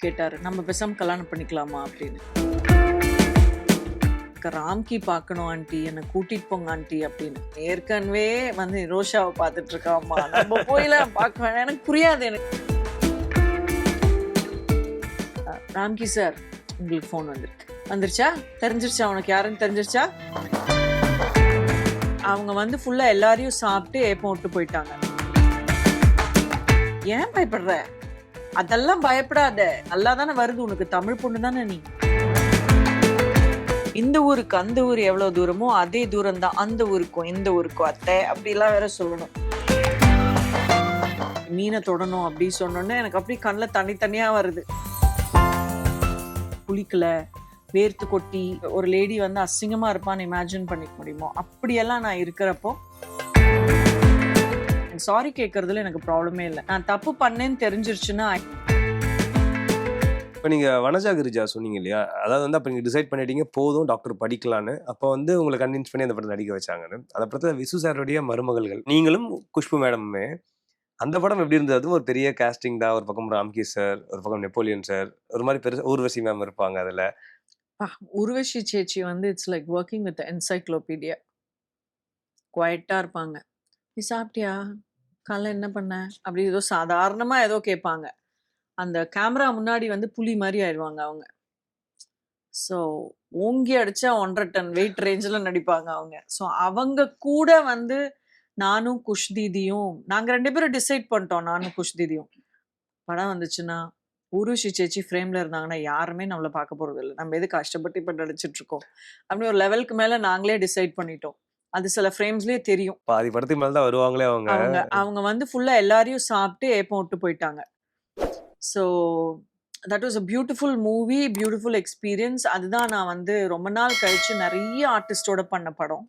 கேட்டார் நம்ம பெசாம கல்யாணம் பண்ணிக்கலாமா அப்படின்னு. ராம்கி பார்க்கணும் ஆண்டி. என்னை கூட்டிட்டு போங்க ஆண்டி அப்படின்னு. ஏற்கனவே வந்து ரோஷாவை பார்த்துட்டு இருக்காமா நம்ம போயிலாம் பார்க்க வேணாம். எனக்கு புரியாது எனக்கு. ராம்கி சார் உங்களுக்கு ஃபோன் வந்திருக்கு. வந்துருச்சா? தெரிஞ்சிருச்சா? உனக்கு யாருன்னு தெரிஞ்சிருச்சா? அவங்க வந்து ஃபுல்லாக எல்லாரையும் சாப்பிட்டு ஏப்பம் விட்டு போயிட்டாங்க. ஏன் பயப்படுற? அதெல்லாம் பயப்படாத. நல்லா தானே வருது. உனக்கு தமிழ் பொண்ணு தானே நீ? இந்த ஊருக்கு அந்த ஊர் எவ்வளவு தூரமோ அதே தூரம் தான் அந்த ஊருக்கும் இந்த ஊருக்கும் அத்தை. அப்படிலாம் வேற சொல்லணும். மீனை தொடணும் அப்படி சொன்னோன்னே எனக்கு அப்படி கண்ணில் தனித்தனியா வருது. குளிக்கல. வேர்த்து கொட்டி ஒரு லேடி வந்து அசிங்கமா இருப்பான்னு இமேஜின் பண்ணிக்க முடியுமோ? அப்படியெல்லாம் நான் இருக்கிறப்போ சாரி கேட்கறதுல எனக்கு ப்ராப்ளமே இல்லை. நான் தப்பு பண்ணேன்னு தெரிஞ்சிருச்சுன்னா இப்போ நீங்கள் வனஜா கிரிஜா சொன்னீங்க இல்லையா? அதாவது வந்து அப்போ நீங்கள் டிசைட் பண்ணிட்டீங்க போதும் டாக்டர் படிக்கலான்னு அப்போ வந்து உங்களை கன்வின்ஸ் பண்ணி அந்த படம் நடிக்க வச்சாங்கன்னு. அதை பற்றி விசு சாருடைய மருமகள்கள் நீங்களும் குஷ்பு மேடமுமே அந்த படம் எப்படி இருந்தது? அதுவும் ஒரு பெரிய casting தான் ஒரு பக்கம் ராம்கி சார் ஒரு பக்கம் நெப்போலியன் சார் ஒரு மாதிரி பெருசு ஊர்வசி மேம் இருப்பாங்க அதில். உருவஷி சேச்சி வந்து it's like working with encyclopedia குவைட்டா இருப்பாங்க. நீ சாப்பிட்டியா? காலைல என்ன பண்ண? அப்படி ஏதோ சாதாரணமா ஏதோ கேட்பாங்க. அந்த கேமரா முன்னாடி வந்து புலி மாதிரி ஆயிடுவாங்க அவங்க. ஸோ ஓங்கி அடிச்சா ஒன்றரை டன் வெயிட் ரேஞ்சில் நடிப்பாங்க அவங்க. ஸோ அவங்க கூட வந்து நானும் குஷ் தீதியும் நாங்கள் ரெண்டு பேரும் டிசைட் பண்ணிட்டோம் நானும் குஷ் தீதியும். படம் வந்துச்சுன்னா உருஷி சேச்சி ஃப்ரேம்ல இருந்தாங்கன்னா யாருமே நம்மளை பார்க்க போறது இல்லை நம்ம எது கஷ்டப்பட்டு இப்போ நடிச்சிட்டு இருக்கோம்? அப்படின்னு ஒரு லெவலுக்கு மேல நாங்களே டிசைட் பண்ணிட்டோம். அது சில ஃப்ரேம்ஸ்லயே தெரியும். பாதி படத்துக்கு மேலே தான் வருவாங்களே அவங்க. அவங்க அவங்க வந்து ஃபுல்லா எல்லாரையும் சாப்பிட்டு ஏப்பம் விட்டு போயிட்டாங்க. So that was a beautiful movie beautiful experience அதுதான் நான் வந்து ரொம்ப நாள் கழிச்சு நிறைய ஆர்டிஸ்டோட பண்ண படம்.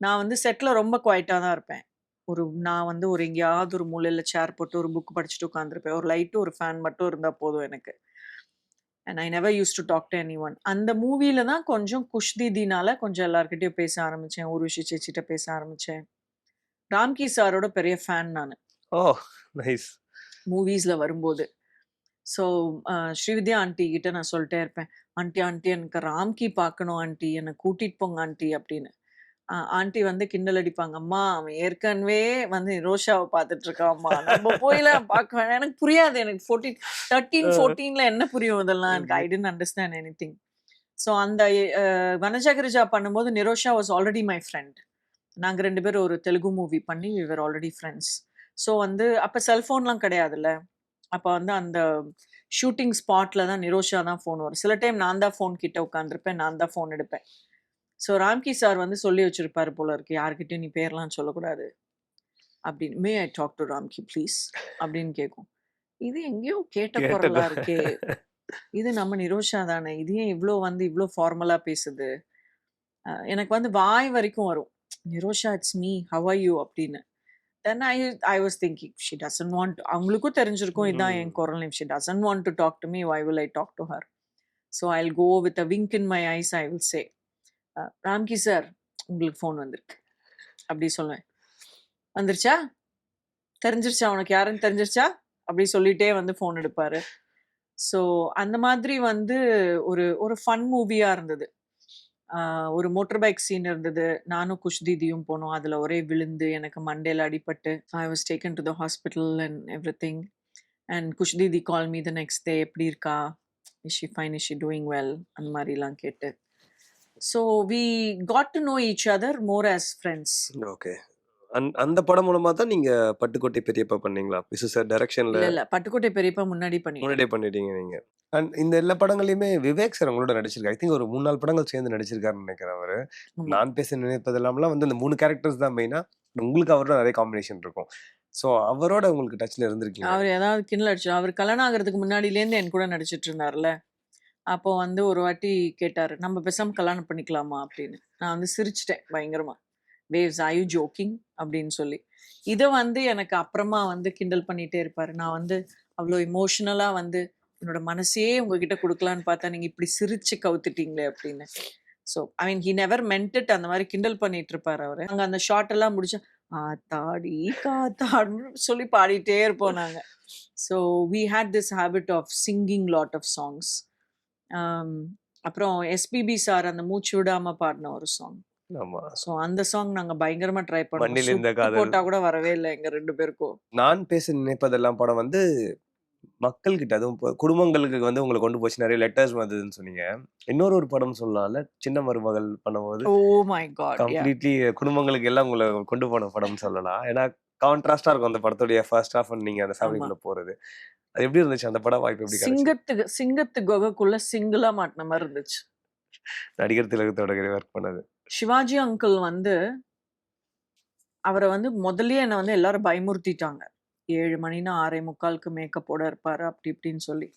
நான் வந்து செட்ல ரொம்ப குவைட்டா தான் இருப்பேன். ஒரு நான் வந்து ஒரு எங்கேயாவது ஒரு மூலையில சேர் போட்டு ஒரு புக் படிச்சுட்டு உட்காந்துருப்பேன் ஒரு லைட்டு ஒரு ஃபேன் மட்டும் இருந்தா போதும் எனக்கு. And I never use to talk to anyone அந்த மூவில தான் கொஞ்சம் குஷ் தீதினால கொஞ்சம் எல்லார்கிட்டயும் பேச ஆரம்பிச்சேன். உருஷி சேச்சிட்ட பேச ஆரம்பிச்சேன். ராம்கி சாரோட பெரிய ஃபேன் நான். Oh nice. மூவிஸ்ல வரும்போது. ஸோ ஸ்ரீவித்யா ஆண்டி கிட்ட நான் சொல்லிட்டே இருப்பேன். ஆண்டி ஆண்டி எனக்கு ராம்கி பார்க்கணும் ஆண்டி என்னை கூட்டிட்டு போங்க ஆண்டி அப்படின்னு. ஆண்டி வந்து கிண்டல் அடிப்பாங்க. அம்மா அவன் ஏற்கனவே வந்து ரோஷாவை பார்த்துட்டு இருக்காம்மா நம்ம போயிலாம் பார்க்க வேணாம். எனக்கு புரியாது. எனக்கு ஃபோர்டீன் தேர்ட்டீன் ஃபோர்டீன்ல என்ன புரியும் இதெல்லாம்? எனக்கு I didn't understand anything so அந்த அஹ், வனஜகிரிஜா பண்ணும்போது Nirosha was already my friend நாங்க ரெண்டு பேரும் ஒரு தெலுங்கு மூவி பண்ணி விவர் ஆல்ரெடி ஃப்ரெண்ட்ஸ் ஸோ வந்து அப்போ செல்ஃபோன்லாம் கிடையாதுல்ல? அப்போ வந்து அந்த ஷூட்டிங் ஸ்பாட்ல தான் நிரோஷா தான் ஃபோன் வரும். சில டைம் நான் தான் ஃபோன் கிட்ட உட்காந்துருப்பேன் நான் தான் ஃபோன் எடுப்பேன். ஸோ ராம்கி சார் வந்து சொல்லி வச்சிருப்பாரு போல இருக்கு. யார்கிட்டயும் நீ பேர்லாம் சொல்லக்கூடாது. அப்படின்னு. May I talk to Ramki please அப்படின்னு கேட்கும் இது எங்கேயோ கேட்ட குரலா. இருக்கே. இது நம்ம நிரோஷா தானே. இது ஏன் இவ்வளோ வந்து இவ்வளோ ஃபார்மலா பேசுது? எனக்கு வந்து வாய் வரைக்கும் வரும். Nirosha it's me how are you அப்படின்னு. Then I I was thinking she doesn't want அவங்களுக்கும் தெரிஞ்சிருக்கும் இதான் என். குரல் name she doesn't want to talk to me why will I talk to her so I go with a wink in my eyes I will say Ramki sir உங்களுக்கு phone வந்திருக்கு. அப்படி சொல்லுவேன். வந்துருச்சா? தெரிஞ்சிருச்சா? உனக்கு யாருன்னு தெரிஞ்சிருச்சா? அப்படி சொல்லிட்டே வந்து ஃபோன் எடுப்பாரு. ஸோ அந்த மாதிரி வந்து ஒரு ஒரு ஃபன் மூவியாக இருந்தது. ஒரு மோட்டர் பைக் சீன் இருந்தது. நானும் குஷ் தீதியும் போனோம். அதில் ஒரே விழுந்து எனக்கு மண்டேல அடிபட்டு I was taken to the hospital and everything and Khush didi call me the next day எப்படி இருக்கா? Is she fine is she doing well அந்த மாதிரிலாம் கேட்டு. So we got to know each other more as friends okay அந் அந்த படம் மூலமா தான் நீங்க பட்டுக்கோட்டை பெரியப்பா பண்ணீங்களா? விசு சார் டைரக்ஷன்ல இல்ல பட்டுக்கோட்டை பெரியப்பா முன்னாடி பண்ணி முன்னாடியே பண்ணிட்டீங்க நீங்க. அண்ட் இந்த எல்லா படங்களையுமே விவேக் சார் உங்களோட நடிச்சிருக்காரு. ஐ திங்க் ஒரு மூணு நாலு படங்கள் சேர்ந்து நடிச்சிருக்காருன்னு நினைக்கிறேன் அவரு. நான் பேச நினைப்பதெல்லாம்லாம் வந்து இந்த மூணு கேரக்டர்ஸ் தான் மெயினா உங்களுக்கு அவரோட நிறைய காம்பினேஷன் இருக்கும். ஸோ அவரோட உங்களுக்கு டச்ல இருந்திருக்கீங்க அவர் ஏதாவது கிண்டல் அடிச்சு அவர் கல்யாணம் ஆகிறதுக்கு முன்னாடிலேருந்து என் கூட நடிச்சிட்டு இருந்தார்ல அப்போ வந்து ஒரு வாட்டி கேட்டாரு நம்ம பெசாம கல்யாணம் பண்ணிக்கலாமா? அப்படின்னு. நான் வந்து சிரிச்சிட்டேன் பயங்கரமா. வேவ்ஸ் ஐ யூ ஜோக்கிங் அப்படின்னு சொல்லி. இதை வந்து எனக்கு அப்புறமா வந்து கிண்டல் பண்ணிட்டே இருப்பாரு. நான் வந்து அவ்வளோ இமோஷனலா வந்து என்னோட மனசையே உங்ககிட்ட கொடுக்கலான்னு பார்த்தா நீங்க இப்படி சிரிச்சு கவுத்துட்டீங்களே அப்படின்னு. So I mean he never meant அந்த மாதிரி கிண்டல் பண்ணிட்டு இருப்பாரு அவர். அங்க அந்த ஷார்ட் எல்லாம் முடிச்சா ஆத்தாடி காத்தாடுன்னு சொல்லி பாடிட்டே இருப்போம் நாங்க. So we had this habit of singing lot of songs அப்புறம் எஸ்பிபி சார் அந்த மூச்சு விடாம பாடின ஒரு சாங் ஸோ அந்த சாங் நாங்க பயங்கரமா ட்ரை பண்ணோம். போட்டா கூட வரவே இல்லை எங்க ரெண்டு பேருக்கும். நான் பேச நினைப்பதெல்லாம் படம் வந்து மக்கள் கிட்ட அதுவும் குடும்பங்களுக்கு வந்து உங்களை கொண்டு போச்சு. நிறைய லெட்டர்ஸ் வந்ததுன்னு சொன்னீங்க. இன்னொரு ஒரு படம் சொல்லலாம்ல? சின்ன மருமகள் பண்ணும்போது. ஓ மை காட் கம்ப்ளீட்லி குடும்பங்களுக்கு எல்லாம் உங்களை கொண்டு போன படம் சொல்லலாம். ஏன்னா கான்ட்ராஸ்டா இருக்கும் அந்த படத்துடைய ஃபர்ஸ்ட் ஹாஃப் நீங்க அந்த ஃபேமிலிக்குள்ள போறது. அது எப்படி இருந்துச்சு அந்த படம் வாய்ப்பு எப்படி சிங்கத்துக்கு சிங்கத்து குகைக்குள்ள சிங்கிளா மாட்டின மாதிரி இருந்துச்சு. நடிகர் திலகத்தோட ஒர்க் பண்ணது. சிவாஜி அங்கிள் வந்து அவரை வந்து முதல்லயே என்னை வந்து எல்லாரும் பயமுறுத்திட்டாங்க. ஏழு மணினா ஆறே முக்காலுக்கு மேக்கப்போட இருப்பாரு அப்படி இப்படின்னு சொல்லி.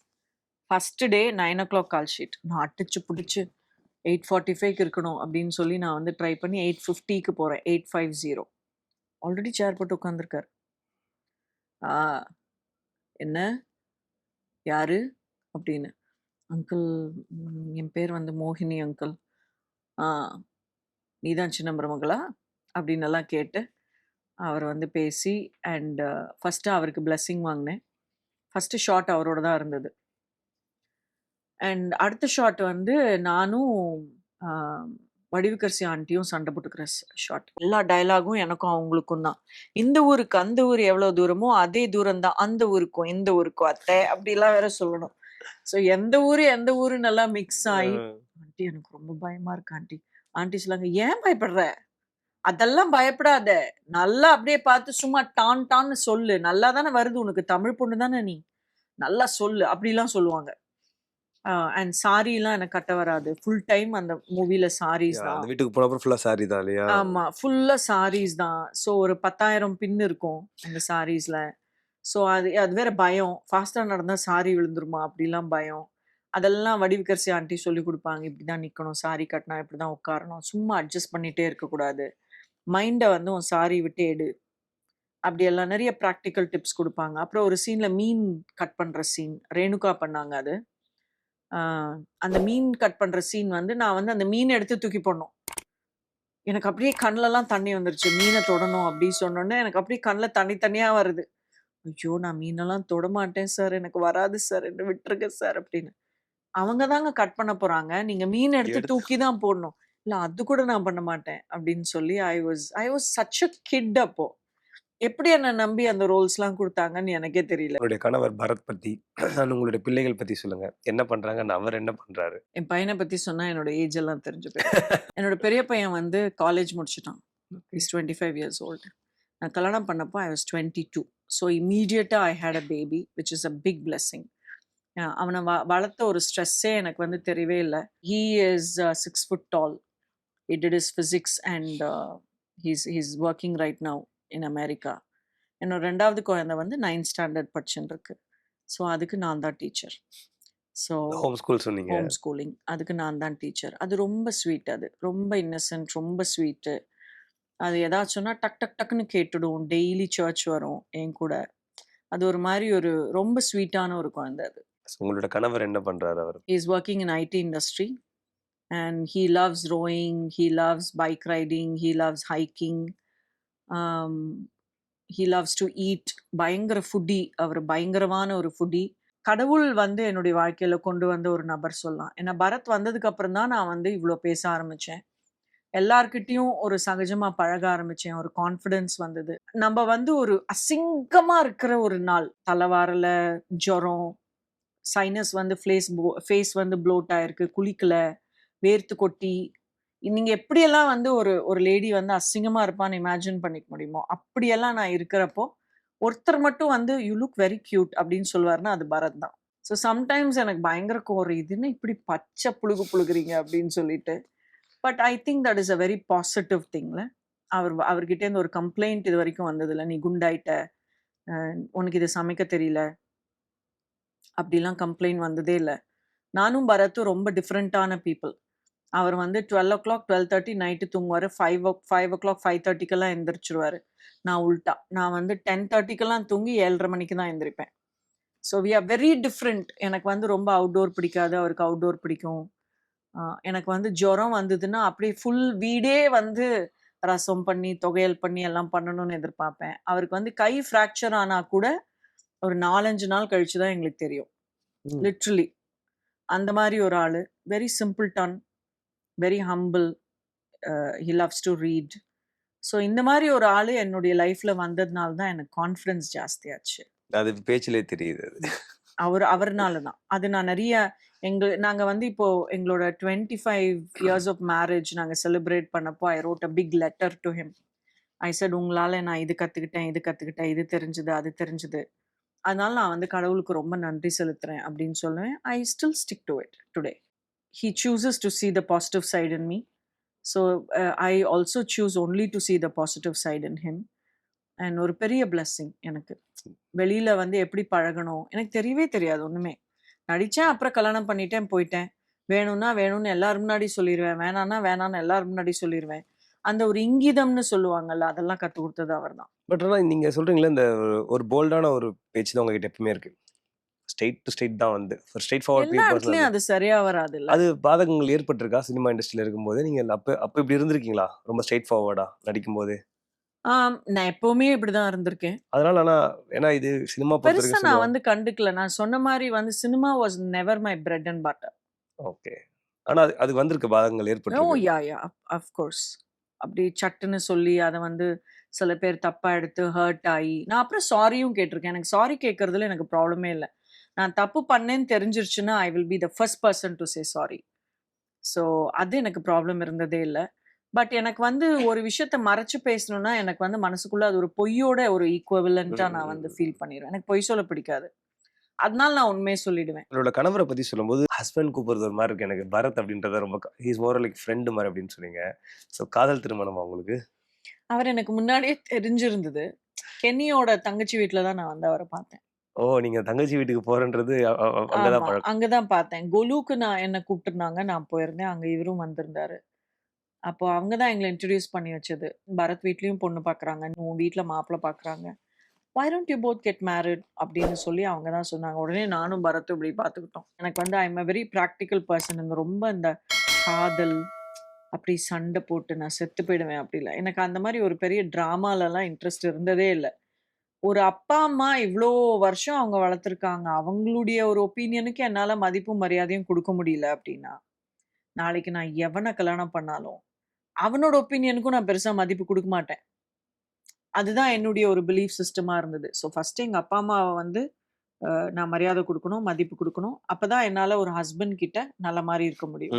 First day nine o'clock call sheet நான் அடிச்சு பிடிச்சி எயிட் ஃபார்ட்டி ஃபைவ்க்கு இருக்கணும் அப்படின்னு சொல்லி நான் வந்து ட்ரை பண்ணி எயிட் ஃபிஃப்டிக்கு போகிறேன் eight five zero already chair போட்டு உட்காந்துருக்காரு ஆ என்ன? யாரு? அப்படின்னு. அங்கிள் என் பேர் வந்து மோகினி அங்கிள். ஆ நீதான் சின்ன மருமகளா அப்படின்னு எல்லாம் கேட்டு அவர் வந்து பேசி அண்ட் ஃபஸ்ட்டு அவருக்கு பிளெஸ்ஸிங் வாங்கினேன். ஃபஸ்ட்டு ஷாட் அவரோட தான் இருந்தது. அண்ட் அடுத்த ஷாட் வந்து நானும் வடிவுக்கரசி ஆண்டியும் சண்டை போட்டுக்கிற ஷாட் எல்லா டயலாகும் எனக்கும் அவங்களுக்கும் தான். இந்த ஊருக்கு அந்த ஊர் எவ்வளோ தூரமோ அதே தூரம் தான் அந்த ஊருக்கும் இந்த ஊருக்கும் அத்தை. அப்படிலாம் வேற சொல்லணும். ஸோ எந்த ஊர் எந்த ஊருன்னு எல்லாம் மிக்ஸ் ஆகி ஆண்டி எனக்கு ரொம்ப பயமா இருக்கு ஆண்டி. ஆண்டி சொல்லாங்க ஏன் பயப்படுற? அதெல்லாம் பயப்படாத. நல்லா அப்படியே பார்த்து சும்மா டான் டான்னு சொல்லு. நல்லா தானே வருது உனக்கு. தமிழ் பொண்ணு தானே நீ. நல்லா சொல்லு. அப்படிலாம் சொல்லுவாங்க. அண்ட் சாரிலாம் எனக்கு கட்ட வராது. ஃபுல் டைம் அந்த மூவில சாரீஸ் தான். வீட்டுக்கு போன அப்புறம் ஃபுல்லா சாரி தான் இல்லையா? ஆமா ஃபுல்லா சாரீஸ் தான். ஸோ ஒரு பத்தாயிரம் பின் இருக்கும் அந்த சாரீஸ்ல. ஸோ அது அது வேற பயம். ஃபாஸ்டா நடந்தா சாரி விழுந்துருமா? அப்படிலாம் பயம். அதெல்லாம் வடிவுக்கரசி ஆண்டி சொல்லி கொடுப்பாங்க. இப்படிதான் நிக்கணும். சாரி கட்டினா இப்படிதான் உட்காரணும். சும்மா அட்ஜஸ்ட் பண்ணிட்டே இருக்கக்கூடாது. மைண்டை வந்து உன் சாரி விட்டு எடு. அப்படியெல்லாம் நிறைய ப்ராக்டிக்கல் டிப்ஸ் கொடுப்பாங்க. அப்புறம் ஒரு சீன்ல மீன் கட் பண்ற சீன் ரேணுகா பண்ணாங்க அது. அந்த மீன் கட் பண்ற சீன் வந்து நான் வந்து அந்த மீன் எடுத்து தூக்கி போடணும். எனக்கு அப்படியே கண்ணுலலாம் தண்ணி வந்துருச்சு. மீனை தொடணும் அப்படி சொன்னோன்னே எனக்கு அப்படியே கண்ணில் தண்ணி தனியா வருது. ஐயோ நான் மீனெல்லாம் தொட மாட்டேன் சார். எனக்கு வராது சார். என்ன விட்டுருங்க சார் அப்படின்னு. அவங்க தாங்க கட் பண்ண போறாங்க. நீங்க மீன் எடுத்து எடுத்து- தூக்கி தான் போடணும். இல்ல அது கூட நான் பண்ண மாட்டேன் அப்படின்னு சொல்லி I was I was such a kid அப்போ. எப்படி என்ன நம்பி அந்த ரோல்ஸ்லாம் கொடுத்தாங்கன்னு எனக்கே தெரியல. உங்களுடைய கணவர் பரத் பத்தி உங்களுடைய பிள்ளைகள் பத்தி சொல்லுங்க. என்ன பண்றாங்க and அவர் என்ன பண்றாரு? என் பையனை பத்தி சொன்னா என்னோட ஏஜ் எல்லாம் தெரிஞ்சு போயிடும். என்னோட பெரிய பையன் வந்து காலேஜ் முடிச்சிட்டான். Is twenty five years old நான் கல்யாணம் பண்ணப்போ I was twenty two so இம்மீடியட்டாக I had a baby which is a big blessing அவனை வ வளர்த்த ஒரு ஸ்ட்ரெஸ்ஸே எனக்கு வந்து தெரியவே இல்லை. He is six foot tall it it is physics and he's he's working right now in America. என்னோட ரெண்டாவது குழந்தை வந்து நைன்த் ஸ்டாண்டர்ட் படிச்சுட்டு இருக்கு ஸோ அதுக்கு நான் தான் டீச்சர் ஸோ ஹோம் ஸ்கூல் சொன்னீங்க. ஹோம் ஸ்கூலிங் அதுக்கு நான் தான் டீச்சர் அது ரொம்ப ஸ்வீட் அது. ரொம்ப இன்னசென்ட் ரொம்ப ஸ்வீட்டு அது ஏதாச்சும்னா டக் டக் டக்குன்னு கேட்டுடும் டெய்லி சர்ச் வரும் என் கூட. அது ஒரு மாதிரி ஒரு ரொம்ப ஸ்வீட்டான ஒரு குழந்தை அது. உங்களோட கணவர் என்ன பண்றாரு அவர்? Is working in IT industry and he loves rowing he loves bike riding he loves hiking he loves to eat பயங்கர ஃபுட்டி அவர் பயங்கரமான ஒரு ஃபுட்டி கடவுள் வந்து என்னுடைய வாழ்க்கையில கொண்டு வந்த ஒரு நபர் சொல்லலாம். ஏன்னா பரத் வந்ததுக்கு அப்புறம் தான் நான் வந்து இவ்வளோ பேச ஆரம்பிச்சேன். எல்லார்கிட்டையும் ஒரு சகஜமா பழக ஆரம்பிச்சேன். ஒரு கான்ஃபிடென்ஸ் வந்தது. நம்ம வந்து ஒரு அசிங்கமா இருக்கிற ஒரு நாள். தலைவாரில் ஜுரம் சைனஸ் வந்து ஃபேஸ் ஃபேஸ் வந்து ப்ளோட் ஆயிருக்கு குளிக்கல வேர்த்து கொட்டி நீங்க எப்படியெல்லாம் வந்து ஒரு ஒரு லேடி வந்து அசிங்கமா இருப்பான்னு இமேஜின் பண்ணிக்க முடியுமோ அப்படியெல்லாம் நான் இருக்கிறப்போ ஒருத்தர் மட்டும் வந்து யூ லுக் வெரி கியூட் அப்படின்னு சொல்லுவாருன்னா அது பரத் தான். ஸோ சம்டைம்ஸ் எனக்கு பயங்கர கோர் இதுன்னு இப்படி பச்சை புழுகு புழுகுறீங்க? அப்படின்னு சொல்லிட்டு. But I think that is a very positive திங்ல அவர் அவர்கிட்டேருந்து ஒரு கம்ப்ளைண்ட் இது வரைக்கும் வந்ததில்ல. நீ குண்டாயிட்ட. உனக்கு இது சமைக்க தெரியல. அப்படிலாம் கம்ப்ளைண்ட் வந்ததே இல்லை. நானும் பரத்தும் ரொம்ப டிஃப்ரெண்ட்டான பீப்புள் அவர் வந்து twelve o'clock twelve thirty night தூங்குவார். Five o five o'clock five தேர்ட்டிக்கெல்லாம் எந்திரிச்சிருவாரு. நான் உல்ட்டா நான் வந்து டென் தேர்ட்டிக்கெல்லாம் தூங்கி ஏழரை மணிக்கு தான் எந்திரிப்பேன். So we are very different எனக்கு வந்து ரொம்ப அவுட்டோர் பிடிக்காது. அவருக்கு அவுட்டோர் பிடிக்கும். எனக்கு வந்து ஜுரம் வந்ததுன்னா அப்படியே ஃபுல் வீடே வந்து ரசம் பண்ணி தொகையல் பண்ணி எல்லாம் பண்ணணும்னு எதிர்பார்ப்பேன். அவருக்கு வந்து கை ஃப்ராக்சர் ஆனால் கூட ஒரு நாலஞ்சு நாள் கழிச்சு தான் எங்களுக்கு தெரியும். லிட்ரலி அந்த மாதிரி ஒரு ஆள். Very simple done. Very humble he loves to read so இந்த மாதிரி ஒரு ஆள் என்னுடைய லைஃப்பில் வந்ததுனால தான் எனக்கு கான்ஃபிடன்ஸ் ஜாஸ்தியாச்சு. அது பேச்சிலே தெரியுது. அவர் அவர்னால தான் அது நான் நிறைய எங்கள் நாங்கள் வந்து இப்போ எங்களோட twenty five years of marriage நாங்கள் செலிப்ரேட் பண்ணப்போ I wrote a big letter to him I said உங்களால் நான் இது கற்றுக்கிட்டேன் இது கற்றுக்கிட்டேன் இது தெரிஞ்சுது அது தெரிஞ்சுது. அதனால நான் வந்து கடவுளுக்கு ரொம்ப நன்றி செலுத்துறேன் அப்படின்னு சொல்லுவேன். I still stick to it today he chooses to see the positive side me. Me so I also choose only to see the positive side in him. And ஒரு பெரிய பிளஸ்ஸிங் எனக்கு. வெளியில வந்து எப்படி பழகணும்? எனக்கு தெரியவே தெரியாது ஒன்றுமே நடித்தேன் அப்புறம் கல்யாணம் பண்ணிட்டேன் போயிட்டேன். வேணும்னா வேணும்னு எல்லாரும் முன்னாடி சொல்லிடுவேன் வேணாம்னா வேணாம்னு எல்லாரும் முன்னாடி சொல்லிடுவேன் அந்த ஒரு இங்கிதம்னு சொல்லுவாங்கல்ல அதெல்லாம் கற்றுக் கொடுத்தது அவர்தான். பட் ஆனால் நீங்கள் சொல்கிறீங்களே இந்த ஒரு- போல்டான ஒரு பேச்சு தான் உங்ககிட்ட எப்பவுமே இருக்குது ஸ்ட்ரெயிட் டு ஸ்ட்ரெயிட் தான் வந்து. ஒரு ஸ்ட்ரெயிட் ஃபார்வர்ட் அது சரியா வராது அது பாதகங்கள் ஏற்பட்டிருக்கா சினிமா இண்டஸ்ட்ரியில இருக்கும்போது? நீங்க அப்ப அப்ப இப்படி இருந்திருக்கீங்களா? ரொம்ப ஸ்ட்ரெயிட் ஃபார்வர்டா நடிக்கும் போது ஆம், நான் எப்பவுமே இப்படிதான் இருந்திருக்கேன். அதனால ஆனா ஏன்னா இது சினிமா பெருசா நான் வந்து கண்டுக்கல. நான் சொன்ன மாதிரி வந்து cinema was never my bread and butter okay. ஆனா அது அது வந்திருக்கு பாதகங்கள் ஓ ஏற்பட்டிருக்கு யா யா. அஃப்கோர்ஸ் அப்படி சட்டுன்னு சொல்லி அதை வந்து சில பேர் தப்பா எடுத்து ஹர்ட் ஆகி நான் அப்புறம் சாரியும் கேட்டிருக்கேன். எனக்கு சாரி கேட்கறதுல எனக்கு ப்ராப்ளமே இல்லை. நான் தப்பு பண்ணேன்னு தெரிஞ்சிருச்சுன்னா I will be the first person to say sorry so அது எனக்கு ப்ராப்ளம் இருந்ததே இல்லை. பட் எனக்கு வந்து ஒரு விஷயத்த மறைச்சு பேசணும்னா எனக்கு வந்து மனசுக்குள்ள அது ஒரு பொய்யோட ஒரு ஈக்குவலண்ட்டாக நான் வந்து ஃபீல் பண்ணிடுவேன் எனக்கு பொய் சொல்ல பிடிக்காது. அதனால நான் உண்மையை சொல்லிடுவேன். உங்களோட கணவரை பத்தி சொல்லும்போது ஹஸ்பண்ட் கூப்பிடுறது ஒரு மாதிரி இருக்கு. எனக்கு பரத் அப்படின்றத ரொம்ப ஹீஸ் மோர் லைக் ஃப்ரெண்டு மாதிரி அப்படின்னு சொன்னீங்க. ஸோ காதல் திருமணமா உங்களுக்கு? அவர் எனக்கு முன்னாடியே தெரிஞ்சிருந்தது. கென்னியோட தங்கச்சி வீட்டில் தான் நான் வந்து அவரை பார்த்தேன். ஓ நீங்க தங்கச்சி வீட்டுக்கு போறன்றது அ- அ- அ- அங்கதான் ஆமா, பழக்கம். அங்கதான் பார்த்தேன் கொலுக்கு நான் என்ன கூப்பிட்டுருந்தாங்க நான் போயிருந்தேன். அங்க இவரும் வந்திருந்தாரு. அப்போ அவங்க தான் எங்களை இன்ட்ரடியூஸ் பண்ணி வச்சது. பரத் வீட்லயும் பொண்ணு பார்க்கறாங்க உன் வீட்ல மாப்பிள்ளை பார்க்கறாங்க why don't you both get married? அப்படின்னு சொல்லி அவங்க தான் சொன்னாங்க. உடனே நானும் பரத்தும் இப்படி பார்த்துக்கிட்டோம் எனக்கு வந்து I'm a very practical person இந்த ரொம்ப இந்த காதல் அப்படி சண்டை போட்டு நான் செத்து போயிடுவேன் அப்படி இல்லை. எனக்கு அந்த மாதிரி ஒரு பெரிய ட்ராமாலலாம் இன்ட்ரெஸ்ட் இருந்ததே இல்லை. ஒரு அப்பா அம்மா இவ்வளோ வருஷம் அவங்க வளர்த்துருக்காங்க. அவங்களுடைய ஒரு ஒப்பீனியனுக்கு என்னால் மதிப்பும் மரியாதையும் கொடுக்க முடியல அப்படின்னா நாளைக்கு நான் எவனை கல்யாணம் பண்ணாலும் அவனோட ஒப்பீனியனுக்கும் நான் பெருசாக மதிப்பு கொடுக்க மாட்டேன். அதுதான் என்னுடைய ஒரு பிலீஃப் சிஸ்டமாக இருந்தது. ஸோ ஃபஸ்ட்டு எங்கள் அப்பா அம்மாவை வந்து நான் மரியாதை கொடுக்கணும் மதிப்பு கொடுக்கணும். அப்போ தான் என்னால் ஒரு ஹஸ்பண்ட் கிட்ட நல்ல மாதிரி இருக்க முடியும்.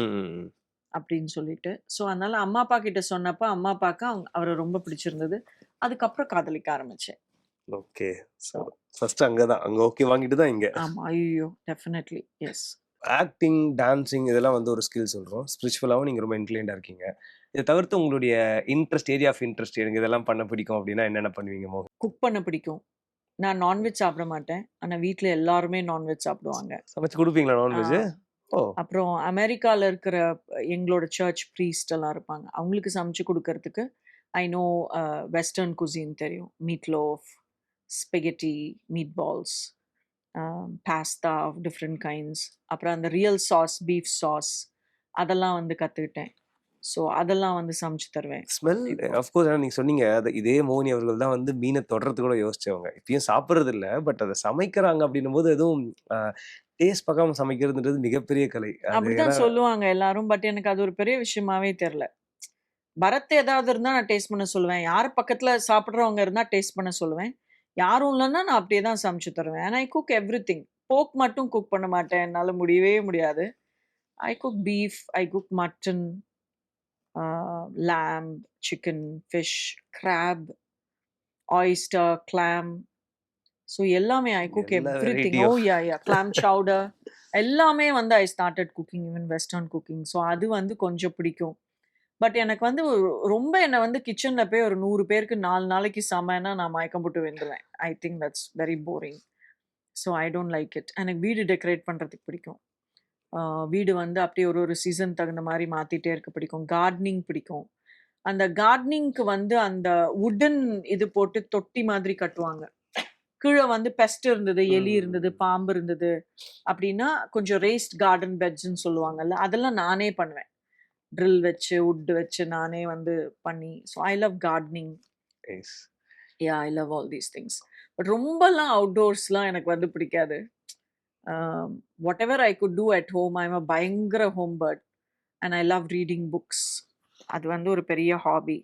அப்படின்னு சொல்லிட்டு. ஸோ அதனால அம்மா அப்பா கிட்ட சொன்னப்ப அம்மா அப்பாவுக்கு அவங்க அவரை ரொம்ப பிடிச்சிருந்தது. அதுக்கப்புறம் காதலிக்க ஆரம்பிச்சேன். ஓகே. ஸோ ஃபர்ஸ்ட் அங்கதான் அங்க ஓகே வாங்கிட்டு தான் இங்க. ஆமா. ஐயோ டெஃபினெட்லி. எஸ். ஆக்டிங் டான்சிங் இதெல்லாம் வந்து ஒரு ஸ்கில் சொல்றோம். ஸ்பிரிச்சுவலாகவும் நீங்க ரொம்ப இன்க்ளைண்டா இருக்கீங்க. இதை தவிர்த்து உங்களுடைய இன்ட்ரெஸ்ட் ஏரியா ஆஃப் இன்ட்ரெஸ்ட் எனக்கு இதெல்லாம் பண்ண பிடிக்கும் அப்படின்னா என்னென்ன பண்ணுவீங்க மோகன்? குக் பண்ண பிடிக்கும். நான் நான்வெஜ் சாப்பிட மாட்டேன். ஆனா வீட்ல எல்லாருமே நான்வெஜ் சாப்பிடுவாங்க. சமைச்சு கொடுப்பீங்களா நான்வெஜ்? அப்புறம் அமெரிக்கால இருக்கிற எங்களோட சர்ச் ப்ரீஸ்ட் எல்லாம் இருப்பாங்க. அவங்களுக்கு சமைச்சு கொடுக்கறதுக்கு ஐ நோ வெஸ்டர்ன் குசின் தெரியும். Meatloaf spaghetti meatballs pasta of different kinds அப்புறம் அந்த ரியல் சாஸ் பீஃப் சாஸ் அதெல்லாம் வந்து கற்றுக்கிட்டேன் ஸோ அதெல்லாம் வந்து சமைச்சு தருவேன். ஸ்மெல் அஃப்கோர்ஸ் நீங்க சொன்னீங்க அது இதே மோனி அவர்கள் தான் வந்து மீனை தொடர்றது கூட யோசிச்சவங்க. இப்பயும் சாப்பிட்றது இல்ல பட் அதை சமைக்கிறாங்க அப்படின்னும் போது எதுவும் டேஸ்ட் பார்க்காம சமைக்கிறதுன்றது மிகப்பெரிய கலை. அப்படிதான் சொல்லுவாங்க எல்லாரும் பட் எனக்கு அது ஒரு பெரிய விஷயமாவே தெரியல. பரத் ஏதாவது இருந்தா நான் டேஸ்ட் பண்ண சொல்லுவேன். யார் பக்கத்துல சாப்பிட்றவங்க இருந்தா டேஸ்ட் பண்ண சொல்லுவேன். யாரும் இல்லைன்னா நான் அப்படியே தான் சமைச்சு தருவேன். And I cook everything pork மட்டும் குக் பண்ண மாட்டேன். என்னால் முடியவே முடியாது. I cook beef I cook mutton lamb chicken fish crab oyster clam. So எல்லாமே I cook everything oh yeah yeah clam chowder. எல்லாமே வந்து I started cooking even western cooking so அது வந்து கொஞ்சம் பிடிக்கும். பட் எனக்கு வந்து ரொம்ப என்னை வந்து கிச்சனில் போய் ஒரு நூறு பேருக்கு நாலு நாளைக்கு சமைனா நான் மயக்கம் போட்டு வெந்துடுவேன் I think that's very boring so I don't like it எனக்கு வீடு டெக்கரேட் பண்ணுறதுக்கு பிடிக்கும். வீடு வந்து அப்படியே ஒரு ஒரு சீசன் தகுந்த மாதிரி மாற்றிட்டே இருக்க பிடிக்கும். கார்டனிங் பிடிக்கும். அந்த கார்டனிங்க்கு வந்து அந்த உடன் இது போட்டு தொட்டி மாதிரி கட்டுவாங்க. கீழே வந்து பெஸ்ட் இருந்தது எலி இருந்தது பாம்பு இருந்தது அப்படின்னா கொஞ்சம் ரேஸ்ட் கார்டன் பெட்ஸ்ன்னு சொல்லுவாங்கல்ல அதெல்லாம் நானே பண்ணுவேன். ட்ரில் வச்சு உட் வச்சு நானே வந்து பண்ணி so I love gardening. Yeah I love all these things but ரொம்பலாம் அவுட்டோர்ஸ்லாம் எனக்கு வந்து பிடிக்காது. Whatever I could do at home I am a பயங்கர home bird. And I love reading books. அது வந்து ஒரு பெரிய ஹாபி.